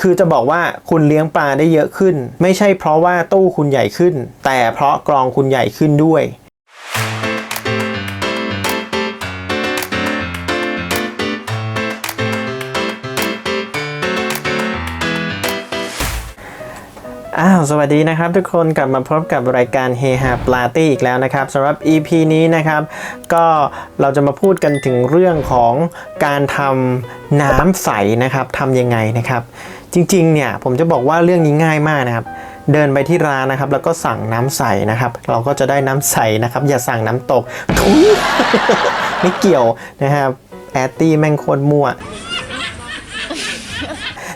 คือจะบอกว่าคุณเลี้ยงปลาได้เยอะขึ้น ไม่ใช่เพราะว่าตู้คุณใหญ่ขึ้น แต่เพราะกรองคุณใหญ่ขึ้นด้วย อ้าวสวัสดีนะครับทุกคนกลับมาพบกับรายการเฮฮาปลาตี้อีกแล้วนะครับสำหรับ EP นี้นะครับ ก็เราจะมาพูดกันถึงเรื่องของการทำน้ำใสนะครับทำยังไงนะครับ จริงๆเนี่ยผมจะบอกว่าเรื่องนี้ง่ายมากนะครับ เดินไปที่ร้านนะครับ แล้วก็สั่งน้ำใสนะครับ เราก็จะได้น้ำใสนะครับ อย่าสั่งน้ำตกทุยไม่เกี่ยวนะครับแอตตี้แม่งโคตรมั่ว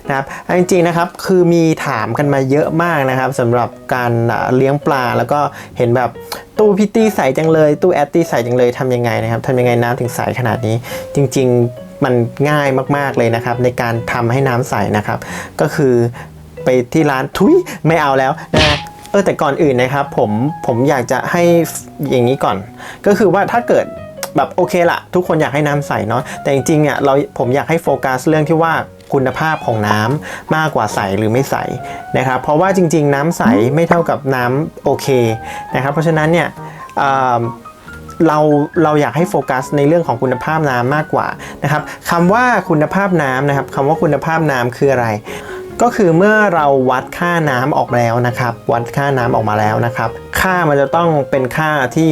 นะครับจริงๆนะครับคือมีถามกันมาเยอะมากนะครับสำหรับการเลี้ยงปลาแล้วก็เห็นแบบตู้พิตตี้ใสจังเลย ตู้แอตตี้ใสจังเลยทำยังไงนะครับทำยังไงน้ำถึงใสขนาดนี้ จริง ๆ มันง่ายมากๆเลยนะครับ ในการทำให้น้ำใสนะครับ ก็คือไปที่ร้านทุยไม่เอาแล้วนะเออแต่ก่อนอื่นนะครับผมผมอยากจะให้อย่างนี้ก่อน ก็คือว่าถ้าเกิดแบบโอเคละทุกคนอยากให้น้ำใสเนาะแต่จริงๆเนี่ยเราผมอยากให้โฟกัสเรื่องที่ว่า คุณภาพของน้ำมากกว่าใสหรือไม่ใสนะครับ เพราะว่าจริง ๆ น้ำใสไม่เท่ากับน้ำโอเคนะครับ เพราะฉะนั้นเนี่ยเเราเราอยากให้โฟกัสในเรื่องของคุณภาพน้ำมากกว่านะครับคำว่าคุณภาพน้ำนะครับคำว่าคุณภาพน้ำคืออะไร ก็คือเมื่อเราวัดค่าน้ำออกมาแล้วนะครับ วัดค่าน้ำออกมาแล้วนะครับ ค่ามันจะต้องเป็นค่าที่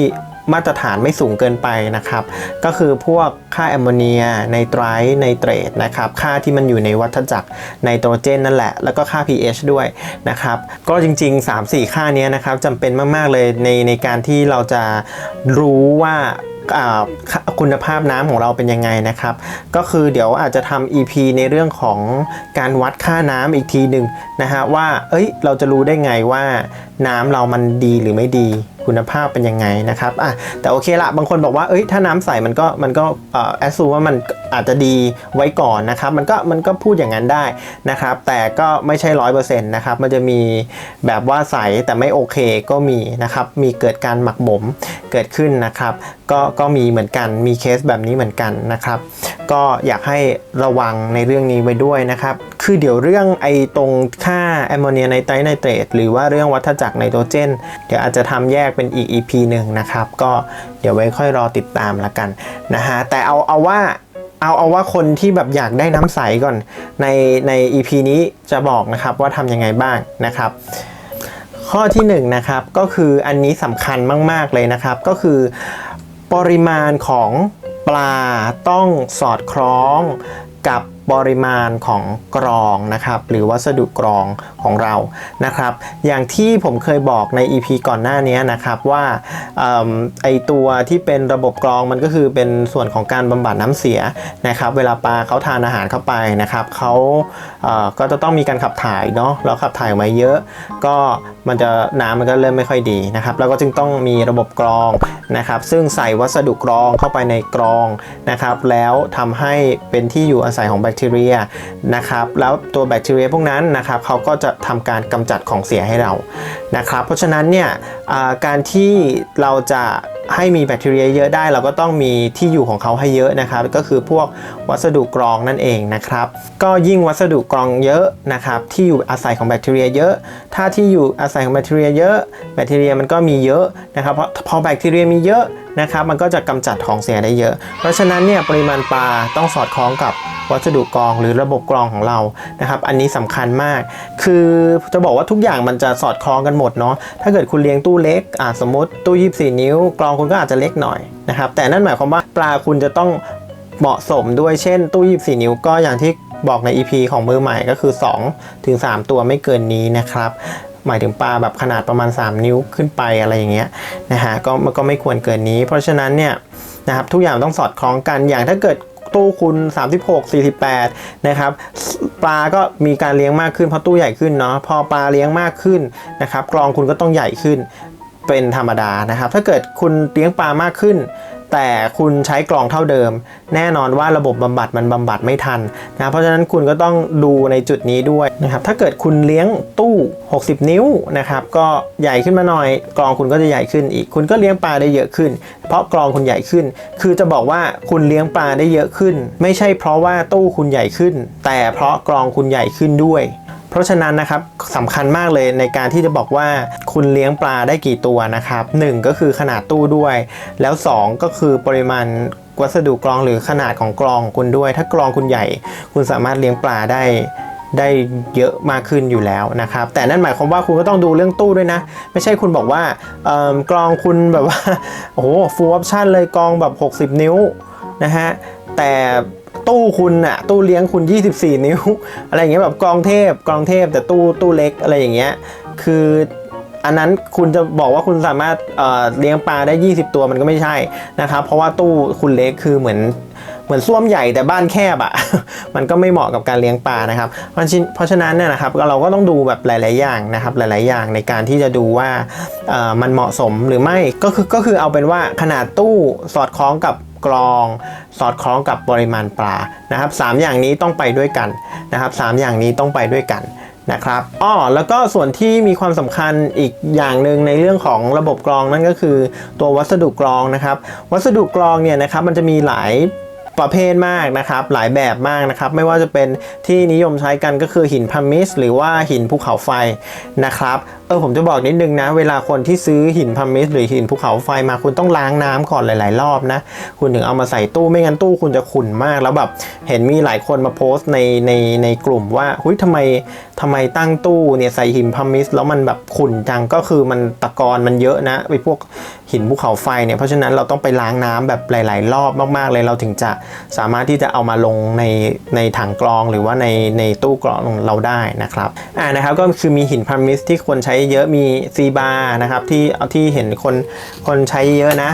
มาตรฐานไม่สูงเกินไปนะครับ ก็คือพวกค่าแอมโมเนียไนไตรท์ไนเตรตนะครับ ค่าที่มันอยู่ในวัฏจักรไนโตรเจนนั่นแหละ แล้วก็ค่า pH ด้วยนะครับ ก็จริง ๆ 3-4 ค่านี้นะครับจำเป็นมาก ๆ เลยในในการที่เราจะรู้ว่าอ่าคุณภาพน้ำของเราเป็นยังไงนะครับ ก็คือเดี๋ยวอาจจะทำ EP ในเรื่องของการวัดค่าน้ำอีกทีหนึ่งนะฮะว่า เอ้ย เราจะรู้ได้ไงว่าน้ำเรามันดีหรือไม่ดี คุณภาพเป็นยังไงนะครับอะแต่โอเคละบางคนบอกว่า เอ้ย ถ้าน้ำใสมันก็มันก็แอสซูว่ามัน อาจจะดีไว้ก่อนนะครับ มันก็มันก็พูดอย่างนั้นได้นะครับ แต่ก็ไม่ใช่ร้อยเปอร์เซ็นต์นะครับ มันจะมีแบบว่าใสแต่ไม่โอเคก็มีนะครับ มีเกิดการหมักหมมเกิดขึ้นนะครับ ก็ก็มีเหมือนกัน มีเคสแบบนี้เหมือนกันนะครับ ก็อยากให้ระวังในเรื่องนี้ไว้ด้วยนะครับ คือเดี๋ยวเรื่องไอ้ตรงค่าแอมโมเนียไนไตรไนเตรตหรือว่าเรื่องวัฏจักรไนโตรเจน เดี๋ยวอาจจะทำแยกเป็นอีก EP หนึ่งนะครับ ก็เดี๋ยวไว้ค่อยรอติดตามละกันนะฮะ แต่เอาเอาว่า เอาเอาว่าคนที่แบบอยากได้น้ำใสก่อน ในใน EP นี้จะบอกนะครับว่าทำยังไงบ้างนะครับ ข้อที่1นงนะครับก็คืออันนี้สำคัญมาก ๆ เลยนะครับ ก็คือปริมาณของปลาต้องสอดคล้องกับ ปริมาณของกรองนะครับหรือวัสดุกรองของเรานะครับ อย่างที่ผมเคยบอกใน EP ก่อนหน้านี้นะครับว่าอไอตัวที่เป็นระบบกรองมันก็คือเป็นส่วนของการบำบัดน้ำเสียนะครับ เวลาปลาเขาทานอาหารเข้าไปนะครับเขาเก็จะต้องมีการขับถ่ายเนาะแล้วขับถ่ายออกมาเยอะ ก็มันจะน้ำมันก็เริ่มไม่ค่อยดีนะครับ แล้วก็จึงต้องมีระบบกรองนะครับ ซึ่งใส่วัสดุกรองเข้าไปในกรองนะครับ แล้วทำให้เป็นที่อยู่อาศัยของแบคทีเรียนะครับแล้วตัวแบคทีเรียพวกนั้นนะครับเขาก็จะทำการกำจัดของเสียให้เรานะครับเพราะฉะนั้นเนี่ยการที่เราจะให้มีแบคทีเรียเยอะได้ เราก็ต้องมีที่อยู่ของเขาให้เยอะนะครับ ก็คือพวกวัสดุกรองนั่นเองนะครับ ก็ยิ่งวัสดุกรองเยอะนะครับ ที่อยู่อาศัยของแบคทีเรียเยอะ ถ้าที่อยู่อาศัยของแบคทีเรียเยอะ แบคทีเรียมันก็มีเยอะนะครับเพราะพอแบคทีเรียมีเยอะ นะครับมันก็จะกำจัดของเสียได้เยอะ เพราะฉะนั้นเนี่ยปริมาณปลาต้องสอดคล้องกับวัสดุกรองหรือระบบกรองของเรานะครับ อันนี้สำคัญมาก คือจะบอกว่าทุกอย่างมันจะสอดคล้องกันหมดเนาะถ้าเกิดคุณเลี้ยงตู้เล็กอ่าสมมติตู้ 24 นิ้ว กรองคุณก็อาจจะเล็กหน่อยนะครับแต่นั่นหมายความว่าปลาคุณจะต้องเหมาะสมด้วยเช่น ตู้ 24 นิ้วก็อย่างที่บอกใน EP ของมือใหม่ก็คือ2ถึง3ตัวไม่เกินนี้นะครับ หมายถึงปลาแบบขนาดประมาณ 3 นิ้วขึ้นไปอะไรอย่างเงี้ยนะฮะก็มันก็ไม่ควรเกินนี้ เพราะฉะนั้นเนี่ยนะครับทุกอย่างต้องสอดคล้องกันอย่างถ้าเกิดตู้คุณ 36 48 นะครับ ปลาก็มีการเลี้ยงมากขึ้นเพราะตู้ใหญ่ขึ้นเนาะพอปลาเลี้ยงมากขึ้นนะครับกรองคุณก็ต้องใหญ่ขึ้นเป็นธรรมดานะครับ ถ้าเกิดคุณเลี้ยงปลามากขึ้น แต่คุณใช้กรองเท่าเดิม แน่นอนว่าระบบบำบัดมันบำบัดไม่ทันนะเพราะฉะนั้นคุณก็ต้องดูในจุดนี้ด้วยนะครับถ้าเกิดคุณเลี้ยงตู้ 60 นิ้วนะครับก็ใหญ่ขึ้นมาหน่อยกรองคุณก็จะใหญ่ขึ้นอีก คุณก็เลี้ยงปลาได้เยอะขึ้น เพราะกรองคุณใหญ่ขึ้น คือจะบอกว่าคุณเลี้ยงปลาได้เยอะขึ้น ไม่ใช่เพราะว่าตู้คุณใหญ่ขึ้น แต่เพราะกรองคุณใหญ่ขึ้นด้วย เพราะฉะนั้นนะครับสำคัญมากเลยในการที่จะบอกว่าคุณเลี้ยงปลาได้กี่ตัวนะครับหนึ่งก็คือขนาดตู้ด้วย แล้วสองก็คือปริมาณวัสดุกรองหรือขนาดของกรองคุณด้วย ถ้ากรองคุณใหญ่ คุณสามารถเลี้ยงปลาได้ได้เยอะมากขึ้นอยู่แล้วนะครับ แต่นั่นหมายความว่าคุณก็ต้องดูเรื่องตู้ด้วยนะ ไม่ใช่คุณบอกว่ากรองคุณแบบว่า โอ้โหฟูลออปชันเลยกรองแบบ 60 นิ้วนะฮะ แต่ ตู้คุณอะตู้เลี้ยงคุณ 24 นิ้ว อะไรอย่างเงี้ยแบบกองเทพกองเทพแต่ตู้ตู้เล็กอะไรอย่างเงี้ยคืออันนั้นคุณจะบอกว่าคุณสามารถเเลี้ยงปลาได้ 20 ตัวมันก็ไม่ใช่นะครับ เพราะว่าตู้คุณเล็กคือเหมือนเหมือนส้วมใหญ่แต่บ้านแคบอะมันก็ไม่เหมาะกับการเลี้ยงปลานะครับ เพราะฉะนั้นเนี่ยนะครับเราก็ต้องดูแบบหลาย ๆ อย่างนะครับหลาย ๆ อย่างในการที่จะดูว่ามันเหมาะสมหรือไม่ก็คือก็คือเอาเป็นว่าขนาดตู้สอดคล้องกับ กรอง สอดคล้องกับปริมาณปลานะครับสามอย่างนี้ต้องไปด้วยกันนะครับสามอย่างนี้ต้องไปด้วยกันนะครับอ้อแล้วก็ส่วนที่มีความสำคัญอีกอย่างหนึ่งในเรื่องของระบบกรองนั่นก็คือตัววัสดุกรองนะครับ วัสดุกรองเนี่ยนะครับมันจะมีหลายประเภทมากนะครับหลายแบบมากนะครับ ไม่ว่าจะเป็นที่นิยมใช้กันก็คือหินพามิส หรือว่าหินภูเขาไฟนะครับ เออผมจะบอกนิดนึงนะ เวลาคนที่ซื้อหินพามิสหรือหินภูเขาไฟมาคุณต้องล้างน้ำก่อนหลาย ๆ รอบนะ คุณถึงเอามาใส่ตู้ไม่งั้นตู้คุณจะขุ่นมาก แล้วแบบเห็นมีหลายคนมาโพสต์ในในในกลุ่มว่าหุยทำไมทำไมตั้งตู้เนี่ยใส่หินพามิสแล้วมันแบบขุ่นจังก็คือมันตะกอนมันเยอะนะไอพวกหินภูเขาไฟเนี่ยเพราะฉะนั้นเราต้องไปล้างน้ำแบบหลาย ๆ รอบมาก ๆ เลยเราถึงจะสามารถที่จะเอามาลงในในถังกรองหรือว่าในในตู้กรองเราได้นะครับอ่านะครับก็คือมีหินพามิสที่คนใช้เยอะมีซีบาร์นะครับที่เอาที่เห็นคนคนใช้เยอะนะ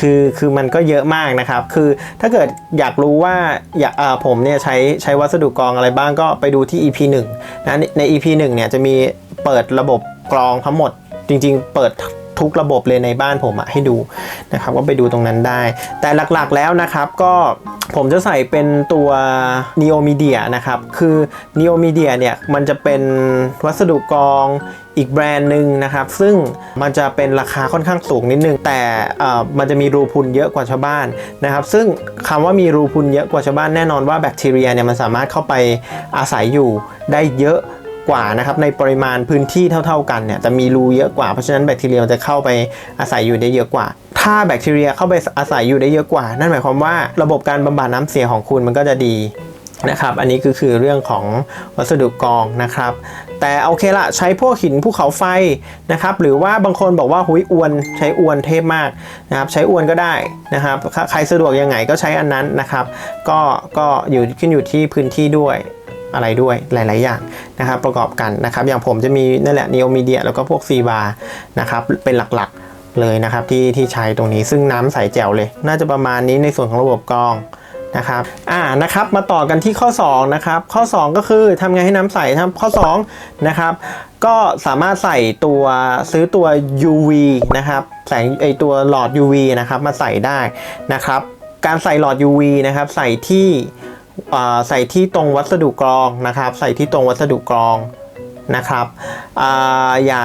คือคือมันก็เยอะมากนะครับ คือถ้าเกิดอยากรู้ว่าอยากผมเนี่ยใช้ใช้วัสดุกรองอะไรบ้างก็ไปดูที่ EP 1นะในใน EP 1เนี่ยจะมีเปิดระบบกรองทั้งหมดจริงๆ เปิด ทุกระบบเลยในบ้านผมอะให้ดูนะครับก็ไปดูตรงนั้นได้ แต่หลักๆแล้วนะครับก็ผมจะใส่เป็นตัว Neo Media นะครับ คือ Neo Media เนี่ย มันจะเป็นวัสดุกรองอีกแบรนด์หนึ่งนะครับ ซึ่งมันจะเป็นราคาค่อนข้างสูงนิดนึง แต่เออมันจะมีรูพุนเยอะกว่าชาวบ้านนะครับ ซึ่งคำว่ามีรูพุนเยอะกว่าชาวบ้านแน่นอนว่าแบคทีเรียเนี่ยมันสามารถเข้าไปอาศัยอยู่ได้เยอะ กว่านะครับในปริมาณพื้นที่เท่า ๆกันเนี่ยจะมีรูเยอะกว่าเพราะฉะนั้นแบคทีเรียจะเข้าไปอาศัยอยู่ได้เยอะกว่า ถ้าแบคทีเรียเข้าไปอาศัยอยู่ได้เยอะกว่า นั่นหมายความว่าระบบการบำบัดน้ำเสียของคุณมันก็จะดีนะครับ อันนี้ก็คือเรื่องของวัสดุกรองนะครับ แต่โอเคละใช้พวกหินภูเขาไฟนะครับ หรือว่าบางคนบอกว่าหุยอวนใช้อวนเทพมากนะครับ ใช้อวนก็ได้นะครับ ใครสะดวกยังไงก็ใช้อันนั้นนะครับ ก็ก็อยู่ขึ้นอยู่ที่พื้นที่ด้วย อะไรด้วยหลาย ๆ อย่างนะครับประกอบกันนะครับ อย่างผมจะมีนั่นแหละ Neo Media แล้วก็พวกซีบานะครับเป็นหลักๆเลยนะครับที่ที่ใช้ตรงนี้ซึ่งน้ำใสแจ๋วเลย น่าจะประมาณนี้ในส่วนของระบบกรองนะครับอ่านะครับมาต่อกันที่ข้อ2นะครับข้อ 2 ก็คือทำไงให้น้ำใสครับข้อ2นะครับก็สามารถใส่ตัวซื้อตัว UV นะครับแสงไอตัวหลอด UV นะครับมาใส่ได้นะครับการใส่หลอด UV นะครับใส่ที่ ใส่ที่ตรงวัสดุกรองนะครับ ใส่ที่ตรงวัสดุกรองนะครับออย่า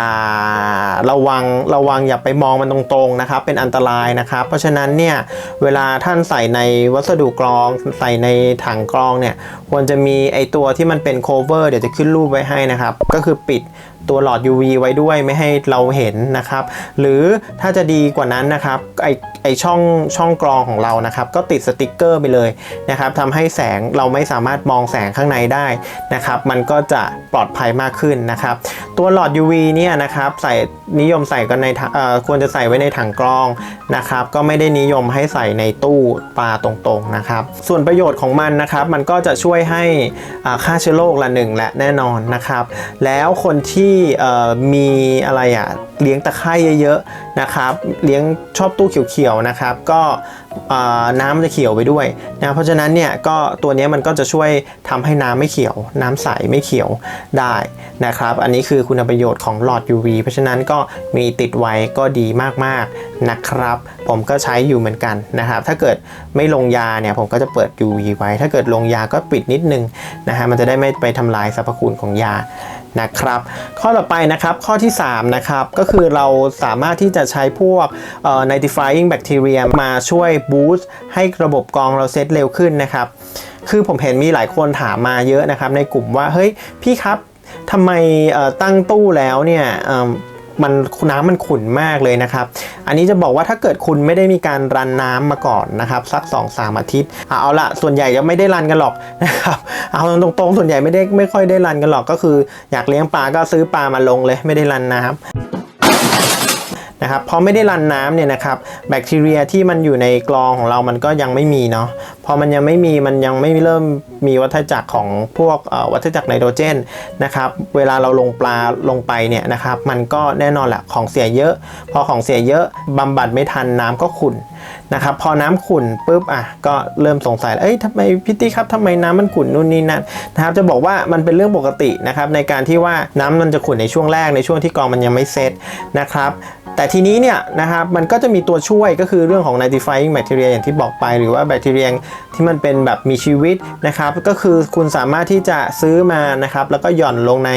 ระวังระวังอย่าไปมองมันตรงๆนะครับ เป็นอันตรายนะครับ เพราะฉะนั้นเนี่ยเวลาท่านใส่ในวัสดุกรอง ใส่ในถังกรองเนี่ยควรจะมีไอตัวที่มันเป็น cover เดี๋ยวจะขึ้นรูปไว้ให้นะครับ ก็คือปิด ตัวหลอด UV ไว้ด้วยไม่ให้เราเห็นนะครับ หรือถ้าจะดีกว่านั้นนะครับไอไอช่องช่องกรองของเรานะครับ ก็ติดสติกเกอร์ไปเลยนะครับทำให้แสงเราไม่สามารถมองแสงข้างในได้นะครับ มันก็จะปลอดภัยมากขึ้นนะครับ ตัวหลอด UV เนี่ยนะครับใส่นิยมใส่กันในถังควรจะใส่ไว้ในถังกรองนะครับ ก็ไม่ได้นิยมให้ใส่ในตู้ปลาตรงๆนะครับ ส่วนประโยชน์ของมันนะครับ มันก็จะช่วยให้อ่าฆ่าเชื้อโรคละหนึ่งและแน่นอนนะครับ แล้วคนที่เอ่มีอะไรอะเลี้ยงตะไคร่เยอะๆนะครับเลี้ยงชอบตู้เขียวๆนะครับ ก็น้ำจะเขียวไปด้วยนะเพราะฉะนั้นเนี่ยก็ตัวนี้มันก็จะช่วยทำให้น้ำไม่เขียว น้ำใสไม่เขียวได้นะครับ อันนี้คือคุณประโยชน์ของหลอด UV เพราะฉะนั้นก็มีติดไว้ก็ดีมากๆนะครับ ผมก็ใช้อยู่เหมือนกันนะครับ ถ้าเกิดไม่ลงยาเนี่ยผมก็จะเปิด UV ไว้ ถ้าเกิดลงยาก็ปิดนิดนึงนะฮะมันจะได้ไม่ไปทำลายสรรพคุณของยา นะครับ ข้อต่อไปนะครับข้อที่ 3 นะครับ ก็คือเราสามารถที่จะใช้พวก nitrifying bacteria มาช่วยบูสต์ให้ระบบกรองเราเซตเร็วขึ้นนะครับ คือผมเห็นมีหลายคนถามมาเยอะนะครับ ในกลุ่มว่า เฮ้ย พี่ครับทำไมตั้งตู้แล้วเนี่ย มันน้ำมันขุ่นมากเลยนะครับ อันนี้จะบอกว่าถ้าเกิดคุณไม่ได้มีการรันน้ำมาก่อนนะครับสัก2-3อาทิตย์เอาละส่วนใหญ่จะไม่ได้รันกันหรอกนะครับเอาตรงๆส่วนใหญ่ไม่ได้ไม่ค่อยได้รันกันหรอกก็คือ อยากเลี้ยงปลาก็ซื้อปลามาลงเลยไม่ได้รันน้ำ นะครับพอไม่ได้รันน้ำเนี่ยนะครับแบคทีเรียที่มันอยู่ในกรองของเรามันก็ยังไม่มีเนาะพอมันยังไม่มีมันยังไม่เริ่มมีวัฏจักรของพวกวัฏจักรไนโตรเจนนะครับเวลาเราลงปลาลงไปเนี่ยนะครับมันก็แน่นอนแหละของเสียเยอะ พอของเสียเยอะบำบัดไม่ทันน้ำก็ขุ่นนะครับพอน้ำขุ่นปุ๊บอะก็เริ่มสงสัยเอ้ยทำไมพี่ตี้ครับทำไมน้ำมันขุ่นนู่นนี่นั่นนะครับจะบอกว่ามันเป็นเรื่องปกตินะครับในการที่ว่าน้ำมันจะขุ่นในช่วงแรกในช่วงที่กรองมันยังไม่เซตนะครับ แต่ทีนี้เนี่ยนะครับมันก็จะมีตัวช่วยก็คือเรื่องของ nitrifying bacteria อย่างที่บอกไป หรือว่าแบคทีเรียที่มันเป็นแบบมีชีวิตนะครับก็คือคุณสามารถที่จะซื้อมานะครับแล้วก็หย่อนลงใน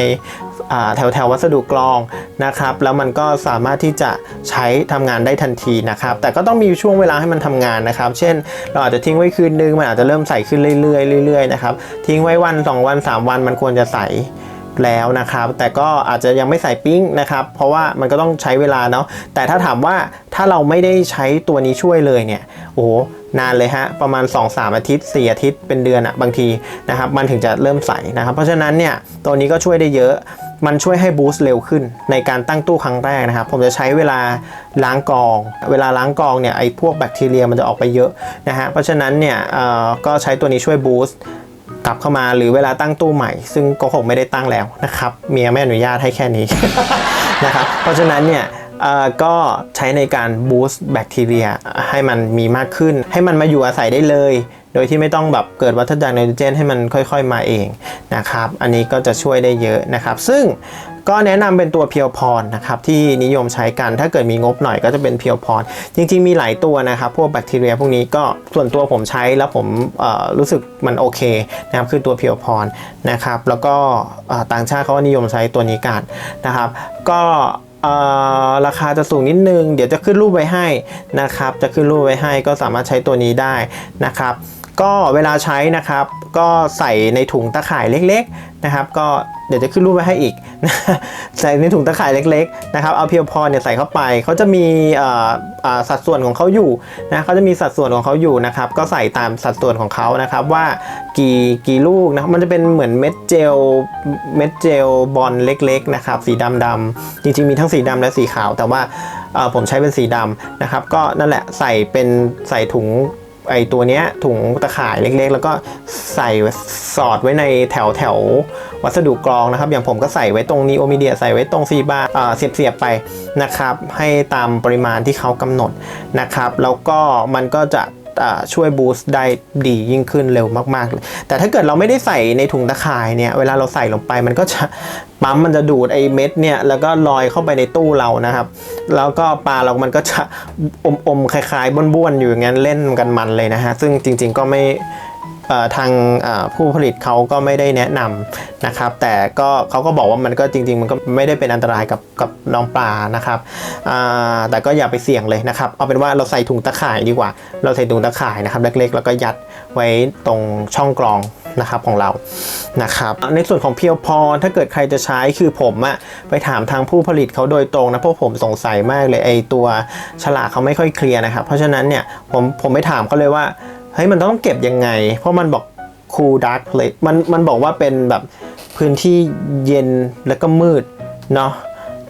แถวแถววัสดุกรองนะครับแล้วมันก็สามารถที่จะใช้ทำงานได้ทันทีนะครับแต่ก็ต้องมีช่วงเวลาให้มันทำงานนะครับ เช่น เราอาจจะทิ้งไว้คืนนึงมันอาจจะเริ่มใสขึ้นเรื่อยๆเรื่อยๆนะครับทิ้งไว้วัน 2 วัน 3 วันมันควรจะใส แล้วนะครับ แต่ก็อาจจะยังไม่ใส่ปิ้งนะครับ เพราะว่ามันก็ต้องใช้เวลาเนาะแต่ถ้าถามว่าถ้าเราไม่ได้ใช้ตัวนี้ช่วยเลยเนี่ยโอ้โหนานเลยฮะ ประมาณ 2-3 อาทิตย์ 4 อาทิตย์เป็นเดือนอะบางทีนะครับ มันถึงจะเริ่มใสนะครับ เพราะฉะนั้นเนี่ยตัวนี้ก็ช่วยได้เยอะ มันช่วยให้บูสต์เร็วขึ้นในการตั้งตู้ครั้งแรกนะครับ ผมจะใช้เวลาล้างกอง เวลาล้างกองเนี่ยไอ้พวกแบคทีเรียมันจะออกไปเยอะนะฮะ เพราะฉะนั้นเนี่ยเอ่อก็ใช้ตัวนี้ช่วยบูสต์ กลับเข้ามาหรือเวลาตั้งตู้ใหม่ ซึ่งก็คงไม่ได้ตั้งแล้วนะครับ เมียไม่อนุญาตให้แค่นี้นะครับเพราะฉะนั้นเนี่ยก็ใช้ในการบูสต์แบคทีเรียให้มันมีมากขึ้น ให้มันมาอยู่อาศัยได้เลย โดยที่ไม่ต้องแบบเกิดวัฏจักรไนโตรเจนให้มันค่อยๆมาเองนะครับ อันนี้ก็จะช่วยได้เยอะนะครับ ซึ่ง ก็แนะนำเป็นตัวเพียวพรนะครับที่นิยมใช้กันถ้าเกิดมีงบหน่อยก็จะเป็นเพียวพรจริง ๆ มีหลายตัวนะครับ พวกแบคทีเรียพวกนี้ก็ส่วนตัวผมใช้แล้วผมรู้สึกมันโอเคนะครับคือตัวเพียวพรนะครับ แล้วก็ต่างชาติเขานิยมใช้ตัวนี้กันนะครับ ก็ราคาจะสูงนิดนึง เดี๋ยวจะขึ้นรูปไว้ให้นะครับ จะขึ้นรูปไว้ให้ก็สามารถใช้ตัวนี้ได้นะครับ ก็เวลาใช้นะครับ ก็ใส่ในถุงตะข่ายเล็ก ๆนะครับ ก็เดี๋ยวจะขึ้นรูปไว้ให้อีก ใส่ในถุงตะข่ายเล็กๆนะครับเอาเพียวพรเนี่ยใส่เข้าไปเขาจะมีสัดส่วนของเขาอยู่นะเขาจะมีสัดส่วนของเขาอยู่นะครับ ก็ใส่ตามสัดส่วนของเขานะครับ ว่ากี่กี่ลูกนะมันจะเป็นเหมือนเม็ดเจลเม็ดเจลบอลเล็กๆนะครับสีดำดำๆจริงๆมีทั้งสีดำและสีขาว แต่ว่าผมใช้เป็นสีดำนะครับ ก็นั่นแหละใส่เป็นใส่ถุง ไอตัวเนี้ยถุงตะข่ายเล็กๆ แล้วก็ใส่สอดไว้ในแถวแถววัสดุกรองนะครับ อย่างผมก็ใส่ไว้ตรงนีโอมิเดียใส่ไว้ตรงซีบาร์เสียบเสียบๆไปนะครับ ให้ตามปริมาณที่เขากำหนดนะครับ แล้วก็มันก็จะ ช่วยบูสต์ได้ดียิ่งขึ้นเร็วมากๆเลยแต่ถ้าเกิดเราไม่ได้ใส่ในถุงตะข่ายเนี่ยเวลาเราใส่ลงไปมันก็จะปั๊มมันจะดูดไอเม็ดเนี่ยแล้วก็ลอยเข้าไปในตู้เรานะครับ แล้วก็ปลาเรามันก็จะอมๆคล้ายๆบ้วนๆอยู่อย่างนั้นเล่นกันมันเลยนะฮะซึ่งจริง ๆก็ไม่ ทางผู้ผลิตเขาก็ไม่ได้แนะนำนะครับ แต่ก็เขาก็บอกว่ามันก็จริง ๆ มันก็ไม่ได้เป็นอันตรายกับกับน้องปลานะครับแต่ก็อย่าไปเสี่ยงเลยนะครับ เอาเป็นว่าเราใส่ถุงตะข่ายดีกว่า เราใส่ถุงตะข่ายนะครับเล็กๆ แล้วก็ยัดไว้ตรงช่องกรองนะครับของเรา นะครับ ในส่วนของเพียวพอถ้าเกิดใครจะใช้คือผมอะไปถามทางผู้ผลิตเขาโดยตรงนะเพราะผมสงสัยมากเลยไอตัวฉลากเขาไม่ค่อยเคลียร์นะครับ เพราะฉะนั้นเนี่ยผมผมไปถามเขาเลยว่า เฮ้ยมันต้องเก็บยังไง เพราะมันบอก cool dark เลยมันมันบอกว่าเป็นแบบพื้นที่เย็นแล้วก็มืดเนาะ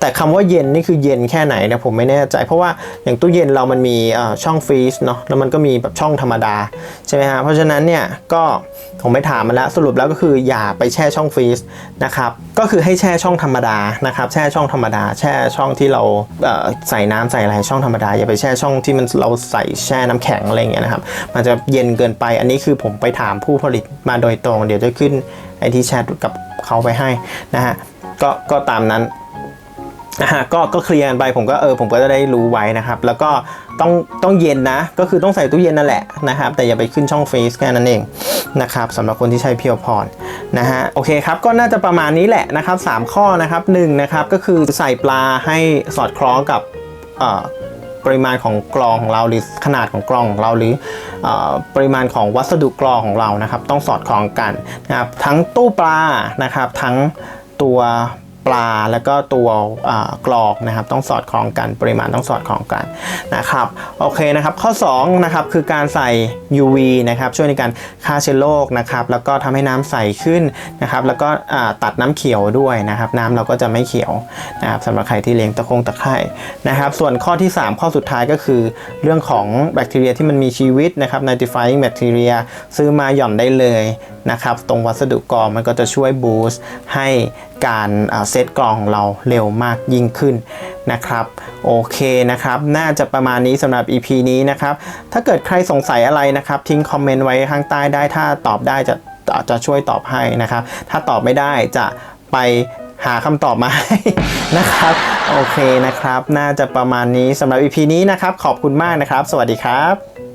แต่คำว่าเย็นนี่คือเย็นแค่ไหนเนี่ยผมไม่แน่ใจ เพราะว่าอย่างตู้เย็นเรามันมีช่องฟรีซเนาะแล้วมันก็มีแบบช่องธรรมดาใช่ไหมฮะเพราะฉะนั้นเนี่ยก็ผมไปถามมาแล้วสรุปแล้วก็คืออย่าไปแช่ช่องฟรีซนะครับก็คือให้แช่ช่องธรรมดานะครับแช่ช่องธรรมดา แช่ช่องที่เราเใส่น้ำใส่อะไรช่องธรรมดาอย่าไปแช่ช่องที่มันเราใส่แช่น้ำแข็งอะไรอย่างเงี้ยนะครับมันจะเย็นเกินไปอันนี้คือผมไปถามผู้ผลิตมาโดยตรง เดี๋ยวจะขึ้นไอที่แชทกับเขาไปให้นะฮะก็ก็ตามนั้น นะฮะก็ก็เคลียร์กันไปผมก็เออผมก็จะได้รู้ไว้นะครับ แล้วก็ต้องต้องเย็นนะ ก็คือต้องใส่ตู้เย็นนั่นแหละนะครับ แต่อย่าไปขึ้นช่องฟรีซแค่นั้นเองนะครับสำหรับคนที่ใช้เพียวพรนะฮะโอเคครับก็น่าจะประมาณนี้แหละนะครับสามข้อนะครับหนึ่งนะครับก็คือใส่ปลาให้สอดคล้องกับปริมาณของกรองของเราหรือขนาดของกรองของเราหรืออปริมาณของวัสดุกรองของเรานะครับ ต้องสอดคล้องกันนะครับทั้งตู้ปลานะครับทั้งตัว ปลาแล้วก็ตัวกรอกนะครับต้องสอดคล้องกันปริมาณต้องสอดคล้องกันนะครับโอเคนะครับข้อ2นะครับคือการใส่ UV นะครับช่วยในการฆ่าเชื้อโรคนะครับแล้วก็ทำให้น้ำใสขึ้นนะครับแล้วก็ตัดน้ำเขียวด้วยนะครับน้ำเราก็จะไม่เขียวนะครับสำหรับใครที่เลี้ยงตะคงตะไคร่นะครับส่วนข้อที่ 3 ข้อสุดท้ายก็คือเรื่องของแบคทีเรียที่มันมีชีวิตนะครับ nitrifying bacteria ซื้อมาหย่อนได้เลยนะครับตรงวัสดุกรอมันก็จะช่วยบูสต์ให้ การเซตกรองของเราเร็วมากยิ่งขึ้นนะครับโอเคนะครับ น่าจะประมาณนี้สำหรับ EP นี้นะครับ ถ้าเกิดใครสงสัยอะไรนะครับ ทิ้งคอมเมนต์ไว้ข้างใต้ได้ ถ้าตอบได้จะจะช่วยตอบให้นะครับ ถ้าตอบไม่ได้จะไปหาคำตอบมาให้นะครับ โอเคนะครับ น่าจะประมาณนี้สำหรับ EP นี้นะครับ ขอบคุณมากนะครับ สวัสดีครับ